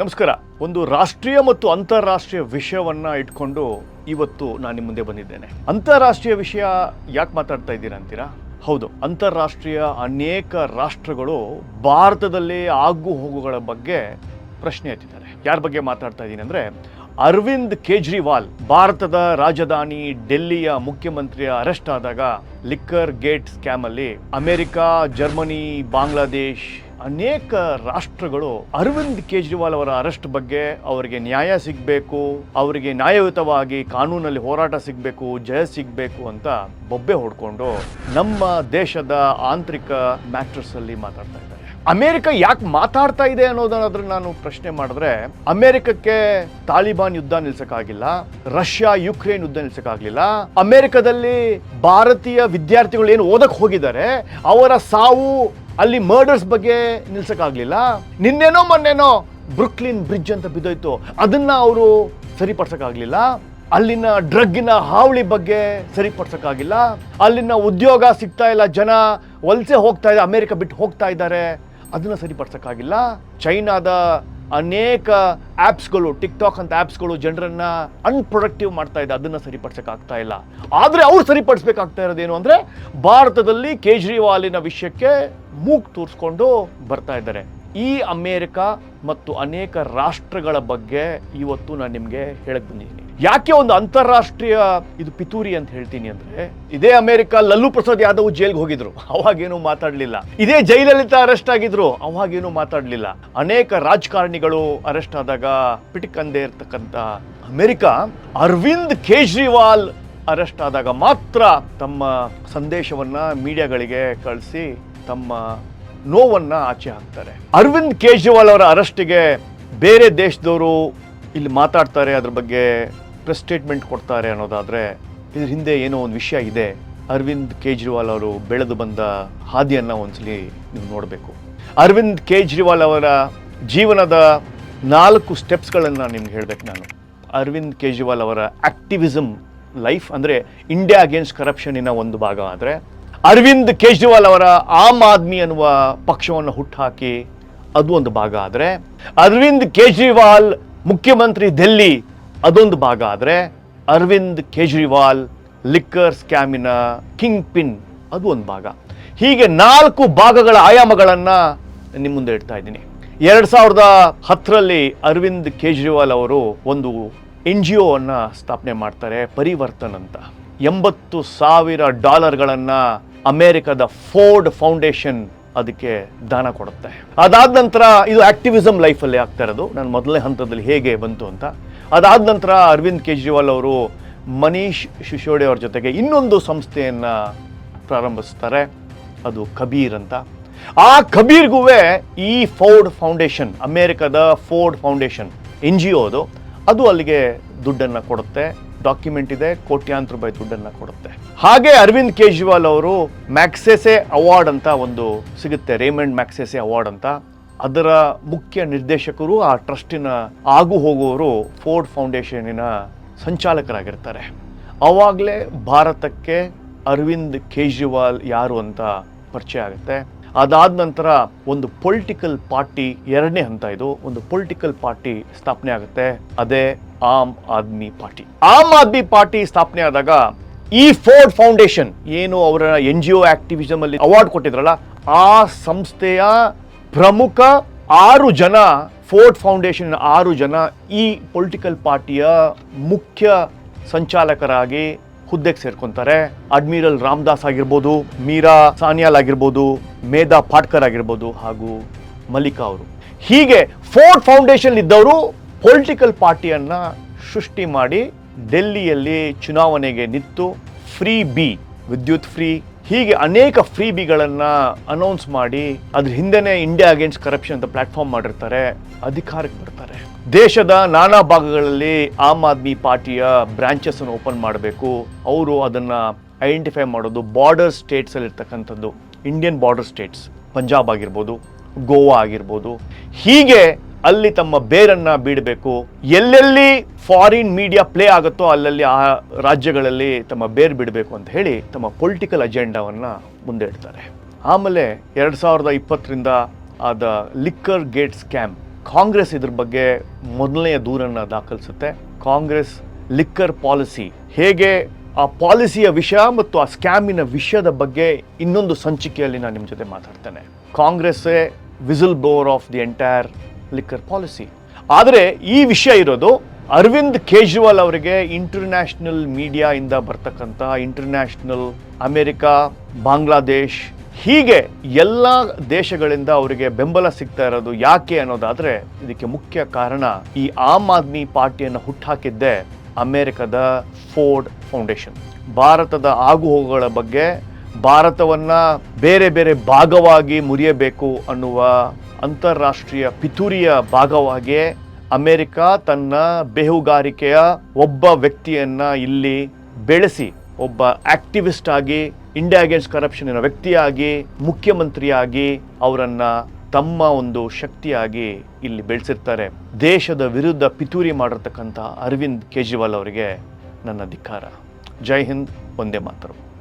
ನಮಸ್ಕಾರ. ಒಂದು ರಾಷ್ಟ್ರೀಯ ಮತ್ತು ಅಂತಾರಾಷ್ಟ್ರೀಯ ವಿಷಯವನ್ನ ಇಟ್ಕೊಂಡು ಇವತ್ತು ನಾನು ನಿಮ್ಮ ಮುಂದೆ ಬಂದಿದ್ದೇನೆ. ಅಂತಾರಾಷ್ಟ್ರೀಯ ವಿಷಯ ಯಾಕೆ ಮಾತಾಡ್ತಾ ಇದ್ದೀರಾ ಅಂತೀರಾ? ಹೌದು, ಅಂತಾರಾಷ್ಟ್ರೀಯ ಅನೇಕ ರಾಷ್ಟ್ರಗಳು ಭಾರತದಲ್ಲಿ ಆಗು ಹೋಗುಗಳ ಬಗ್ಗೆ ಪ್ರಶ್ನೆ ಎತ್ತಿದ್ದಾರೆ. ಯಾರ ಬಗ್ಗೆ ಮಾತಾಡ್ತಾ ಇದ್ದೀನಿ ಅಂದರೆ, ಅರವಿಂದ್ ಕೇಜ್ರಿವಾಲ್, ಭಾರತದ ರಾಜಧಾನಿ ಡೆಲ್ಲಿಯ ಮುಖ್ಯಮಂತ್ರಿಯ ಅರೆಸ್ಟ್ ಆದಾಗ ಲಿಕ್ಕರ್ ಗೇಟ್ ಸ್ಕ್ಯಾಮಲ್ಲಿ ಅಮೆರಿಕ, ಜರ್ಮನಿ, ಬಾಂಗ್ಲಾದೇಶ್ ಅನೇಕ ರಾಷ್ಟ್ರಗಳು ಅರವಿಂದ್ ಕೇಜ್ರಿವಾಲ್ ಅವರ ಅರೆಸ್ಟ್ ಬಗ್ಗೆ ಅವರಿಗೆ ನ್ಯಾಯ ಸಿಗಬೇಕು, ಅವರಿಗೆ ನ್ಯಾಯಯುತವಾಗಿ ಕಾನೂನಲ್ಲಿ ಹೋರಾಟ ಸಿಗಬೇಕು, ಜಯ ಸಿಗಬೇಕು ಅಂತ ಬೊಬ್ಬೆ ಹೊಡ್ಕೊಂಡು ನಮ್ಮ ದೇಶದ ಆಂತರಿಕ ಮ್ಯಾಟರ್ಸ್ ಅಲ್ಲಿ ಮಾತಾಡ್ತಾ ಇದ್ದಾರೆ. ಅಮೆರಿಕ ಯಾಕೆ ಮಾತಾಡ್ತಾ ಇದೆ ಅನ್ನೋದನ್ನಾದ್ರೂ ನಾನು ಪ್ರಶ್ನೆ ಮಾಡಿದ್ರೆ, ಅಮೆರಿಕಕ್ಕೆ ತಾಲಿಬಾನ್ ಯುದ್ಧ ನಿಲ್ಸಕ್ಕಾಗಿಲ್ಲ, ರಷ್ಯಾ ಯುಕ್ರೇನ್ ಯುದ್ಧ ನಿಲ್ಸಕ್ಕಾಗ್ಲಿಲ್ಲ, ಅಮೆರಿಕದಲ್ಲಿ ಭಾರತೀಯ ವಿದ್ಯಾರ್ಥಿಗಳು ಏನು ಓದಕ್ಕೆ ಹೋಗಿದ್ದಾರೆ, ಅವರ ಸಾವು ಅಲ್ಲಿ ಮರ್ಡರ್ಸ್ ಬಗ್ಗೆ ನಿಲ್ಸೋಕ್ಕಾಗಲಿಲ್ಲ. ನಿನ್ನೇನೋ ಮೊನ್ನೆನೋ ಬ್ರುಕ್ಲಿನ್ ಬ್ರಿಡ್ಜ್ ಅಂತ ಬಿದ್ದೋಯ್ತು. ಅದನ್ನ ಅವರು ಸರಿಪಡಿಸೋಕ್ಕಾಗಲಿಲ್ಲ. ಅಲ್ಲಿನ ಡ್ರಗ್ಗಿನ ಹಾವಳಿ ಬಗ್ಗೆ ಸರಿಪಡ್ಸಕ್ಕಾಗಿಲ್ಲ. ಅಲ್ಲಿನ ಉದ್ಯೋಗ ಸಿಗ್ತಾ ಇಲ್ಲ, ಜನ ವಲಸೆ ಹೋಗ್ತಾ ಇದೆ, ಅಮೇರಿಕ ಬಿಟ್ಟು ಹೋಗ್ತಾ ಇದ್ದಾರೆ. ಅದನ್ನ ಸರಿಪಡ್ಸಕ್ಕಾಗಿಲ್ಲ. ಚೈನಾದ ಅನೇಕ ಆ್ಯಪ್ಸ್ಗಳು ಟಿಕ್ಟಾಕ್ ಅಂತ ಆ್ಯಪ್ಸ್ಗಳು ಜನರನ್ನ ಅನ್ಪ್ರೊಡಕ್ಟಿವ್ ಮಾಡ್ತಾ ಇದೆ. ಅದನ್ನು ಸರಿಪಡಿಸೋಕ್ಕಾಗ್ತಾ ಇಲ್ಲ. ಆದರೆ ಅವ್ರು ಸರಿಪಡಿಸ್ಬೇಕಾಗ್ತಾ ಇರೋದೇನು ಅಂದರೆ ಭಾರತದಲ್ಲಿ ಕೇಜ್ರಿವಾಲಿನ ವಿಷಯಕ್ಕೆ ಮೂಗ್ ತೂರಿಸ್ಕೊಂಡು ಬರ್ತಾ ಇದ್ದಾರೆ. ಈ ಅಮೇರಿಕ ಮತ್ತು ಅನೇಕ ರಾಷ್ಟ್ರಗಳ ಬಗ್ಗೆ ಇವತ್ತು ನಾನು ನಿಮಗೆ ಹೇಳಕ್ಕೆ ಬಂದಿದ್ದೀನಿ. ಯಾಕೆ ಒಂದು ಅಂತಾರಾಷ್ಟ್ರೀಯ ಇದು ಪಿತೂರಿ ಅಂತ ಹೇಳ್ತೀನಿ ಅಂದ್ರೆ, ಇದೇ ಅಮೆರಿಕ ಲಲ್ಲು ಪ್ರಸಾದ್ ಯಾದವ್ ಜೈಲ್ಗೆ ಹೋಗಿದ್ರು. ಅವಾಗೇನು ಮಾತಾಡಲಿಲ್ಲ. ಇದೇ ಜೈಲಲಿತಾ ಅರೆಸ್ಟ್ ಆಗಿದ್ರು. ಅವಾಗೇನು ಮಾತಾಡಲಿಲ್ಲ. ಅನೇಕ ರಾಜಕಾರಣಿಗಳು ಅರೆಸ್ಟ್ ಆದಾಗ ಪಿಟಿಕಂದೇ ಇರ್ತಕ್ಕಂಥ ಅಮೆರಿಕ ಅರವಿಂದ್ ಕೇಜ್ರಿವಾಲ್ ಅರೆಸ್ಟ್ ಆದಾಗ ಮಾತ್ರ ತಮ್ಮ ಸಂದೇಶವನ್ನ ಮೀಡಿಯಾಗಳಿಗೆ ಕಳಿಸಿ ತಮ್ಮ ನೋವನ್ನ ಆಚೆ ಹಾಕ್ತಾರೆ. ಅರವಿಂದ್ ಕೇಜ್ರಿವಾಲ್ ಅವರ ಅರೆಸ್ಟಿಗೆ ಬೇರೆ ದೇಶದವರು ಇಲ್ಲಿ ಮಾತಾಡ್ತಾರೆ ಅದ್ರ ಬಗ್ಗೆ ಪ್ರೆಸ್ ಸ್ಟೇಟ್ಮೆಂಟ್ ಕೊಡ್ತಾರೆ ಅನ್ನೋದಾದರೆ ಇದ್ರ ಹಿಂದೆ ಏನೋ ಒಂದು ವಿಷಯ ಇದೆ. ಅರವಿಂದ್ ಕೇಜ್ರಿವಾಲ್ ಅವರು ಬೆಳೆದು ಬಂದ ಹಾದಿಯನ್ನು ಒಂದ್ಸಲಿ ನೀವು ನೋಡಬೇಕು. ಅರವಿಂದ್ ಕೇಜ್ರಿವಾಲ್ ಅವರ ಜೀವನದ ನಾಲ್ಕು ಸ್ಟೆಪ್ಸ್ಗಳನ್ನು ನಿಮ್ಗೆ ಹೇಳಬೇಕು ನಾನು. ಅರವಿಂದ್ ಕೇಜ್ರಿವಾಲ್ ಅವರ ಆಕ್ಟಿವಿಸಮ್ ಲೈಫ್ ಅಂದರೆ ಇಂಡಿಯಾ ಅಗೇನ್ಸ್ಟ್ ಕರಪ್ಷನಿನ ಒಂದು ಭಾಗ ಆದರೆ, ಅರವಿಂದ್ ಕೇಜ್ರಿವಾಲ್ ಅವರ ಆಮ್ ಆದ್ಮಿ ಅನ್ನುವ ಪಕ್ಷವನ್ನು ಹುಟ್ಟುಹಾಕಿ ಅದು ಒಂದು ಭಾಗ ಆದರೆ, ಅರವಿಂದ್ ಕೇಜ್ರಿವಾಲ್ ಮುಖ್ಯಮಂತ್ರಿ ಡೆಲ್ಲಿ ಅದೊಂದು ಭಾಗ ಆದರೆ ಅರವಿಂದ್ ಕೇಜ್ರಿವಾಲ್ ಲಿಕ್ಕರ್ ಸ್ಕ್ಯಾಮಿನ ಕಿಂಗ್ ಪಿನ್ ಅದು ಒಂದು ಭಾಗ. ಹೀಗೆ ನಾಲ್ಕು ಭಾಗಗಳ ಆಯಾಮಗಳನ್ನು ನಿಮ್ಮ ಮುಂದೆ ಇಡ್ತಾ ಇದ್ದೀನಿ. ಎರಡು ಸಾವಿರದ ಹತ್ತರಲ್ಲಿ ಅರವಿಂದ್ ಕೇಜ್ರಿವಾಲ್ ಅವರು ಒಂದು ಎನ್ ಜಿ ಅನ್ನು ಸ್ಥಾಪನೆ ಮಾಡ್ತಾರೆ ಪರಿವರ್ತನ್ ಅಂತ. ಎಂಬತ್ತು ಸಾವಿರ ಡಾಲರ್ಗಳನ್ನು ಅಮೇರಿಕದ ಫೋರ್ಡ್ ಫೌಂಡೇಶನ್ ಅದಕ್ಕೆ ದಾನ ಕೊಡುತ್ತೆ. ಅದಾದ ನಂತರ ಇದು ಆಕ್ಟಿವಿಸಮ್ ಲೈಫಲ್ಲಿ ಆಗ್ತಾ ಇರೋದು. ನಾನು ಮೊದಲನೇ ಹಂತದಲ್ಲಿ ಹೇಗೆ ಬಂತು ಅಂತ. ಅದಾದ ನಂತರ ಅರವಿಂದ್ ಕೇಜ್ರಿವಾಲ್ ಅವರು ಮನೀಶ್ ಶಿಶೋಡೆ ಅವ್ರ ಜೊತೆಗೆ ಇನ್ನೊಂದು ಸಂಸ್ಥೆಯನ್ನು ಪ್ರಾರಂಭಿಸ್ತಾರೆ, ಅದು ಕಬೀರ್ ಅಂತ. ಆ ಕಬೀರ್ಗೂ ಈ ಫೋರ್ಡ್ ಫೌಂಡೇಶನ್, ಅಮೇರಿಕದ ಫೋರ್ಡ್ ಫೌಂಡೇಶನ್ ಎನ್ ಜಿ ಅದು ಅದು ಅಲ್ಲಿಗೆ ದುಡ್ಡನ್ನು ಕೊಡುತ್ತೆ, ಡಾಕ್ಯುಮೆಂಟ್ ಇದೆ, ಕೋಟ್ಯಾಂತರ ರೂಪಾಯಿ ದುಡ್ಡನ್ನು ಕೊಡುತ್ತೆ. ಹಾಗೆ ಅರವಿಂದ್ ಕೇಜ್ರಿವಾಲ್ ಅವರು ಮ್ಯಾಕ್ಸೆಸೆ ಅವಾರ್ಡ್ ಅಂತ ಒಂದು ಸಿಗುತ್ತೆ, ರೇಮಂಡ್ ಮ್ಯಾಕ್ಸೆಸೆ ಅವಾರ್ಡ್ ಅಂತ. ಅದರ ಮುಖ್ಯ ನಿರ್ದೇಶಕರು ಆ ಟ್ರಸ್ಟಿನ ಆಗು ಹೋಗುವವರು ಫೋರ್ಡ್ ಫೌಂಡೇಶನಿನ ಸಂಚಾಲಕರಾಗಿರ್ತಾರೆ. ಅವಾಗಲೇ ಭಾರತಕ್ಕೆ ಅರವಿಂದ್ ಕೇಜ್ರಿವಾಲ್ ಯಾರು ಅಂತ ಪರಿಚಯ ಆಗುತ್ತೆ. ಅದಾದ ನಂತರ ಒಂದು ಪೊಲಿಟಿಕಲ್ ಪಾರ್ಟಿ, ಎರಡನೇ ಹಂತ ಇದು, ಒಂದು ಪೊಲಿಟಿಕಲ್ ಪಾರ್ಟಿ ಸ್ಥಾಪನೆ ಆಗುತ್ತೆ. ಅದೇ ಆಮ್ ಆದ್ಮಿ ಪಾರ್ಟಿ. ಆಮ್ ಆದ್ಮಿ ಪಾರ್ಟಿ ಸ್ಥಾಪನೆ ಆದಾಗ ಈ ಫೋರ್ಡ್ ಫೌಂಡೇಶನ್ ಏನು ಅವರ ಎನ್ ಜಿ ಒ ಆಕ್ಟಿವಿಸಮ್ ಅಲ್ಲಿ ಅವಾರ್ಡ್ ಕೊಟ್ಟಿದ್ರಲ್ಲ, ಆ ಸಂಸ್ಥೆಯ ಪ್ರಮುಖ ಆರು ಜನ ಫೋರ್ಟ್ ಫೌಂಡೇಶನ್ ಆರು ಜನ ಈ ಪೊಲಿಟಿಕಲ್ ಪಾರ್ಟಿಯ ಮುಖ್ಯ ಸಂಚಾಲಕರಾಗಿ ಹುದ್ದೆಗೆ ಸೇರ್ಕೊಂತಾರೆ. ಅಡ್ಮಿರಲ್ ರಾಮದಾಸ್ ಆಗಿರ್ಬೋದು, ಮೀರಾ ಸಾನಿಯಾಲ್ ಆಗಿರ್ಬೋದು, ಮೇಧಾ ಪಾಟ್ಕರ್ ಆಗಿರ್ಬೋದು ಹಾಗೂ ಮಲ್ಲಿಕಾ ಅವರು. ಹೀಗೆ ಫೋರ್ಟ್ ಫೌಂಡೇಶನ್ ಇದ್ದವರು ಪೊಲಿಟಿಕಲ್ ಪಾರ್ಟಿಯನ್ನ ಸೃಷ್ಟಿ ಮಾಡಿ, ಡೆಲ್ಲಿಯಲ್ಲಿ ಚುನಾವಣೆಗೆ ನಿಂತು, ಫ್ರೀ ಬಿ, ವಿದ್ಯುತ್ ಫ್ರೀ ಹೀಗೆ ಅನೇಕ ಫ್ರೀ ಬಿಗಳನ್ನು ಅನೌನ್ಸ್ ಮಾಡಿ ಅದ್ರ ಹಿಂದೆನೇ ಇಂಡಿಯಾ ಅಗೇನ್ಸ್ಟ್ ಕರಪ್ಷನ್ ಅಂತ ಪ್ಲಾಟ್ಫಾರ್ಮ್ ಮಾಡಿರ್ತಾರೆ, ಅಧಿಕಾರಕ್ಕೆ ಬರ್ತಾರೆ. ದೇಶದ ನಾನಾ ಭಾಗಗಳಲ್ಲಿ ಆಮ್ ಆದ್ಮಿ ಪಾರ್ಟಿಯ ಬ್ರಾಂಚಸ್ ಅನ್ನು ಓಪನ್ ಮಾಡಬೇಕು. ಅವರು ಅದನ್ನ ಐಡೆಂಟಿಫೈ ಮಾಡೋದು ಬಾರ್ಡರ್ ಸ್ಟೇಟ್ಸ್ ಅಲ್ಲಿ ಇರ್ತಕ್ಕಂಥದ್ದು. ಇಂಡಿಯನ್ ಬಾರ್ಡರ್ ಸ್ಟೇಟ್ಸ್ ಪಂಜಾಬ್ ಆಗಿರ್ಬೋದು ಗೋವಾ ಆಗಿರ್ಬೋದು. ಹೀಗೆ ಅಲ್ಲಿ ತಮ್ಮ ಬೇರನ್ನ ಬೀಡಬೇಕು. ಎಲ್ಲೆಲ್ಲಿ ಫಾರಿನ್ ಮೀಡಿಯಾ ಪ್ಲೇ ಆಗುತ್ತೋ ಅಲ್ಲಲ್ಲಿ ಆ ರಾಜ್ಯಗಳಲ್ಲಿ ತಮ್ಮ ಬೇರು ಬಿಡಬೇಕು ಅಂತ ಹೇಳಿ ತಮ್ಮ ಪೊಲಿಟಿಕಲ್ ಅಜೆಂಡಾವನ್ನ ಮುಂದೆ ಇಡ್ತಾರೆ ಆಮೇಲೆ ಎರಡು ಸಾವಿರದ ಇಪ್ಪತ್ತರಿಂದ ಆದ ಲಿಕ್ಕರ್ ಗೇಟ್ ಸ್ಕ್ಯಾಮ್ ಕಾಂಗ್ರೆಸ್ ಇದ್ರ ಬಗ್ಗೆ ಮೊದಲನೆಯ ದೂರನ್ನು ದಾಖಲಿಸುತ್ತೆ. ಕಾಂಗ್ರೆಸ್ ಲಿಕ್ಕರ್ ಪಾಲಿಸಿ ಹೇಗೆ ಆ ಪಾಲಿಸಿಯ ವಿಷಯ ಮತ್ತು ಆ ಸ್ಕ್ಯಾಮಿನ ವಿಷಯದ ಬಗ್ಗೆ ಇನ್ನೊಂದು ಸಂಚಿಕೆಯಲ್ಲಿ ನಾನು ನಿಮ್ಮ ಜೊತೆ ಮಾತಾಡ್ತೇನೆ. ಕಾಂಗ್ರೆಸ್ಸೇ whistleblower of the entire liquor policy ಆದರೆ ಈ ವಿಷಯ ಇರೋದು ಅರವಿಂದ್ ಕೇಜ್ರಿವಾಲ್ ಅವರಿಗೆ ಇಂಟರ್ನ್ಯಾಷನಲ್ ಮೀಡಿಯಾ ಇಂದ ಬರ್ತಕ್ಕಂಥ ಇಂಟರ್ನ್ಯಾಷನಲ್ ಅಮೆರಿಕ, ಬಾಂಗ್ಲಾದೇಶ್, ಹೀಗೆ ಎಲ್ಲ ದೇಶಗಳಿಂದ ಅವರಿಗೆ ಬೆಂಬಲ ಸಿಗ್ತಾ ಇರೋದು ಯಾಕೆ ಅನ್ನೋದಾದ್ರೆ ಇದಕ್ಕೆ ಮುಖ್ಯ ಕಾರಣ ಈ ಆಮ್ ಆದ್ಮಿ ಪಾರ್ಟಿಯನ್ನು ಹುಟ್ಟಾಕಿದ್ದೇ ಅಮೆರಿಕದ ಫೋರ್ಡ್ ಫೌಂಡೇಶನ್. ಭಾರತದ ಆಗುಹೋಗುಗಳ ಬಗ್ಗೆ ಭಾರತವನ್ನ ಬೇರೆ ಬೇರೆ ಭಾಗವಾಗಿ ಮುರಿಯಬೇಕು ಅನ್ನುವ ಅಂತಾರಾಷ್ಟ್ರೀಯ ಪಿತೂರಿಯ ಭಾಗವಾಗಿ ಅಮೆರಿಕ ತನ್ನ ಬೇಹುಗಾರಿಕೆಯ ಒಬ್ಬ ವ್ಯಕ್ತಿಯನ್ನು ಇಲ್ಲಿ ಬೆಳೆಸಿ, ಒಬ್ಬ ಆಕ್ಟಿವಿಸ್ಟ್ ಆಗಿ ಇಂಡಿಯಾ ಅಗೇನ್ಸ್ಟ್ ಕರಪ್ಷನ್ ವ್ಯಕ್ತಿಯಾಗಿ, ಮುಖ್ಯಮಂತ್ರಿಯಾಗಿ ಅವರನ್ನು ತಮ್ಮ ಒಂದು ಶಕ್ತಿಯಾಗಿ ಇಲ್ಲಿ ಬೆಳೆಸಿರ್ತಾರೆ. ದೇಶದ ವಿರುದ್ಧ ಪಿತೂರಿ ಮಾಡಿರ್ತಕ್ಕಂಥ ಅರವಿಂದ್ ಕೇಜ್ರಿವಾಲ್ ಅವರಿಗೆ ನನ್ನ ಧಿಕ್ಕಾರ. ಜೈ ಹಿಂದ್, ಒಂದೇ ಮಾತರು.